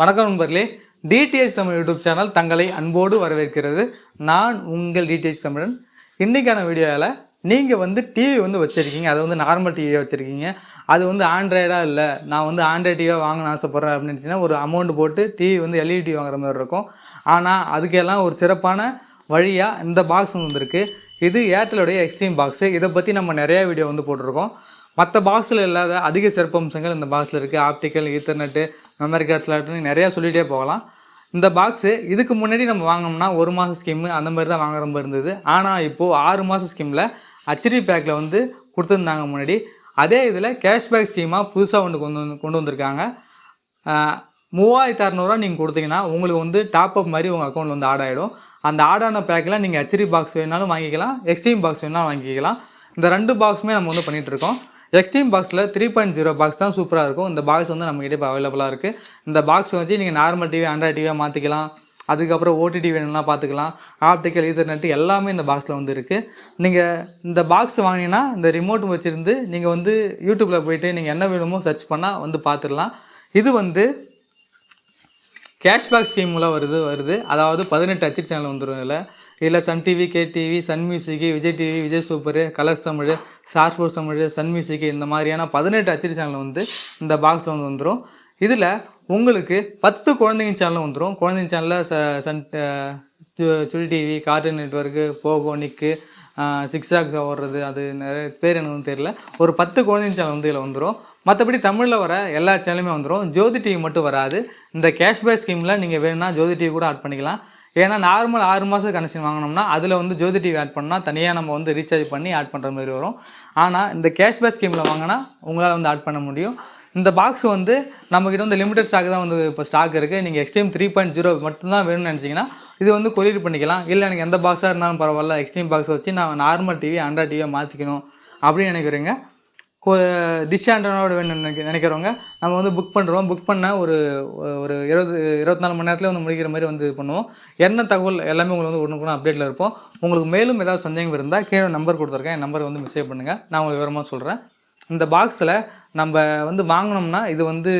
வணக்கம் நண்பர்களே. TDS Tamil YouTube channel தங்களை அன்போடு வரவேற்கிறது. நான் உங்கள் டிடிஎஸ் தமிழன். இன்றைக்கான வீடியோவில் நீங்கள் வந்து டிவி வந்து வச்சுருக்கீங்க. அது வந்து நார்மல் டிவியாக வச்சுருக்கீங்க. அது வந்து ஆண்ட்ராய்டாக இல்லை? நான் வந்து ஆண்ட்ராய்ட் டிவியாக வாங்கணும் ஆசைப்பட்றேன் அப்படின்னு ஒரு அமௌண்ட் போட்டு டிவி வந்து எல்இடி வாங்குற மாதிரி இருக்கும். ஆனால் அதுக்கெல்லாம் ஒரு சிறப்பான வழியாக இந்த பாக்ஸ் வந்திருக்கு. இது ஏர்டெலுடைய எக்ஸ்ட்ரீம் பாக்ஸு இதை பற்றி நம்ம நிறையா வீடியோ வந்து போட்டிருக்கோம். மற்ற பாக்ஸில் இல்லாத அதிக சிறப்பம்சங்கள் இந்த பாக்ஸில் இருக்குது ஆப்டிக்கல் ஈத்தர்நெட்டு மெமரி கார்டு ஸ்லாட்னு நிறையா சொல்லிகிட்டே போகலாம். இந்த பாக்ஸு இதுக்கு முன்னாடி நம்ம வாங்கினோம்னா ஒரு மாதம் ஸ்கீமு அந்த மாதிரி தான் வாங்குற மாதிரி இருந்தது. ஆனால் இப்போது ஆறு மாதம் ஸ்கீமில் ஹச்டி பேக்கில் வந்து கொடுத்துருந்தாங்க முன்னாடி. அதே இதில் கேஷ்பேக் ஸ்கீமாக புதுசாக ஒன்று கொண்டு வந்து கொண்டு வந்திருக்காங்க. மூவாயிரத்து அறநூறுவா நீங்கள் கொடுத்தீங்கன்னா உங்களுக்கு வந்து டாப் அப் மாதிரி உங்கள் அக்கௌண்ட்டில் வந்து ஆட் ஆகிடும் அந்த ஆடான பேக்கில் நீங்கள் ஹெச்டி பாக்ஸ் வேணாலும் வாங்கிக்கலாம் எக்ஸ்ட்ரீம் பாக்ஸ் வேணாலும் வாங்கிக்கலாம். இந்த ரெண்டு பாக்ஸுமே நம்ம வந்து பண்ணிகிட்ருக்கோம் இருக்கோம். எக்ஸ்ட்ரீம் பாக்ஸில் த்ரீ பாயிண்ட் ஜீரோ பாக்ஸ் தான் சூப்பராக இருக்கும். இந்த பாக்ஸ் வந்து நம்மகிட்ட இப்போ அவைலபிளாக இருக்குது இந்த பாக்ஸ் வச்சு நீங்கள் நார்மல் டிவி ஆண்ட்ராய்ட் டிவியாக மாற்றிக்கலாம் அதுக்கப்புறம் ஓடிடி வேணும்னா பார்த்துக்கலாம் ஆப்டிக்கல் ஈத்தர்நெட் எல்லாமே இந்த பாக்ஸில் வந்து இருக்குது நீங்கள் இந்த பாக்ஸ் வாங்கினீங்கன்னா இந்த ரிமோட் வச்சுருந்து நீங்கள் வந்து யூடியூப்பில் போயிட்டு நீங்கள் என்ன வேணுமோ சர்ச் பண்ணால் வந்து பார்த்துடலாம் இது வந்து கேஷ்பேக் ஸ்கீமில் வருது வருது. அதாவது பதினெட்டு அச்சு சேனல் வந்துடும் இதில். இதில் Sun TV K TV Sun Music Vijay TV Vijay Super Colors Tamil Star Sports Tamil Sun Music இந்த மாதிரியான பதினெட்டு அச்சடி சேனல் வந்து இந்த பாக்ஸில் வந்து வந்துடும் இதில் உங்களுக்கு பத்து குழந்தைங்க சேனலும் வந்துடும் குழந்தைங்க சேனலில் ச சன் சுழி சு- Chutti TV cartoon network Pogo Nick six ஓடுறது அது நிறைய பேர் எனக்கு வந்து தெரியல. ஒரு பத்து குழந்தைங்க சேனல் வந்து இதில் வந்துடும் மற்றபடி தமிழில் வர எல்லா சேனலுமே வந்துடும் ஜோதி டிவி மட்டும் வராது. இந்த கேஷ்பேக் ஸ்கீமில் நீங்கள் வேணும்னா ஜோதி டிவி கூட ஆட் பண்ணிக்கலாம். ஏன்னா நார்மல் ஆறு மாதம் கனெக்ஷன் வாங்கினோம்னா அதில் வந்து ஜோதி டிவி ஆட் பண்ணால் தனியாக நம்ம வந்து ரீசார்ஜ் பண்ணி ஆட் பண்ணுற மாதிரி வரும். ஆனால் இந்த கேஷ்பேக் ஸ்கீமில் வாங்கினா உங்களால் வந்து ஆட் பண்ண முடியும். இந்த பாக்ஸ் வந்து நம்மக்கிட்ட வந்து லிமிடெட் ஸ்டாக் தான் வந்து இப்போ ஸ்டாக் இருக்குது நீங்கள் எக்ஸ்ட்ரீம் த்ரீ பாயிண்ட் ஜீரோ மட்டும்தான் வேணும்னு நினச்சிங்கன்னா இது வந்து கொரியர் பண்ணிக்கலாம். இல்லை எனக்கு எந்த பாக்ஸாக இருந்தாலும் பரவாயில்ல. எக்ஸ்ட்ரீம் பாக்ஸ் வச்சு நான் நார்மல் டிவி ஆண்ட்ராய்ட் டிவியை மாற்றிக்கணும் அப்படின்னு நினைக்கிறீங்க. டிஷ் ஆண்டனோட வேணும் நினைக்க நினைக்கிறவங்க நம்ம வந்து புக் பண்ணுறோம் புக் பண்ணால் ஒரு ஒரு இருபது இருபத்தி நாலு மணி நேரத்தில் வந்து முடிக்கிற மாதிரி வந்து இது பண்ணுவோம். என்ன தகவல் எல்லாமே உங்களுக்கு வந்து ஒன்று கூட அப்டேட்டில் இருப்போம். உங்களுக்கு மேலும் ஏதாவது சந்தேகம் இருந்தால் கீழே நம்பர் கொடுத்துருக்கேன். என் நம்பர் வந்து மெசேஜ் பண்ணுங்கள் நான் உங்களுக்கு விவரமாக சொல்கிறேன் இந்த பாக்ஸில் நம்ம வந்து வாங்கினோம்னா இது வந்து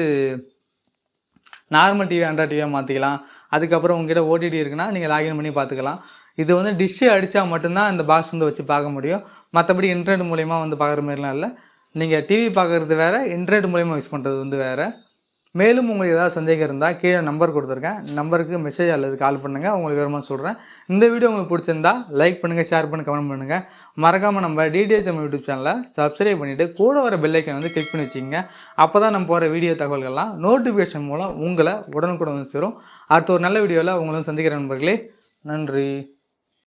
நார்மல் டிவி ஆண்ட்ராய்ட் டிவியாக மாற்றிக்கலாம் அதுக்கப்புறம் உங்ககிட்ட ஓடிடி இருக்குன்னா நீங்கள் லாகின் பண்ணி பார்த்துக்கலாம் இது வந்து டிஷ்ஷு அடித்தா மட்டும்தான் இந்த பாக்ஸ் வந்து வச்சு பார்க்க முடியும். மற்றபடி இன்டர்நெட் மூலயமா வந்து பார்க்குற மாதிரிலாம் இல்லை. நீங்கள் டிவி பார்க்குறது வேறு இன்டர்நெட் மூலயமா யூஸ் பண்ணுறது வந்து வேறு. மேலும் உங்களுக்கு ஏதாவது சந்தேகம் இருந்தால் கீழே நம்பர் கொடுத்துருக்கேன். நம்பருக்கு மெசேஜ் அல்லது கால் பண்ணுங்கள் உங்களுக்கு விவரமாக சொல்கிறேன் இந்த வீடியோ உங்களுக்கு பிடிச்சிருந்தா லைக் பண்ணுங்கள் ஷேர் பண்ணி கமெண்ட் பண்ணுங்கள் மறக்காமல் நம்ம டிடிஐ தமிழ் யூடியூப் சேனலை சப்ஸ்கிரைப் பண்ணிவிட்டு கூட வர பெல்லைக்கன் வந்து கிளிக் பண்ணி வச்சுக்கோங்க. அப்போ தான் நம்ம போகிற வீடியோ தகவல்கள்லாம் நோட்டிஃபிகேஷன் மூலம் உங்களை உடனுக்குடன் வந்து சேரும். அடுத்த ஒரு நல்ல வீடியோவில் உங்களும் சந்திக்கிற நண்பர்களே. நன்றி.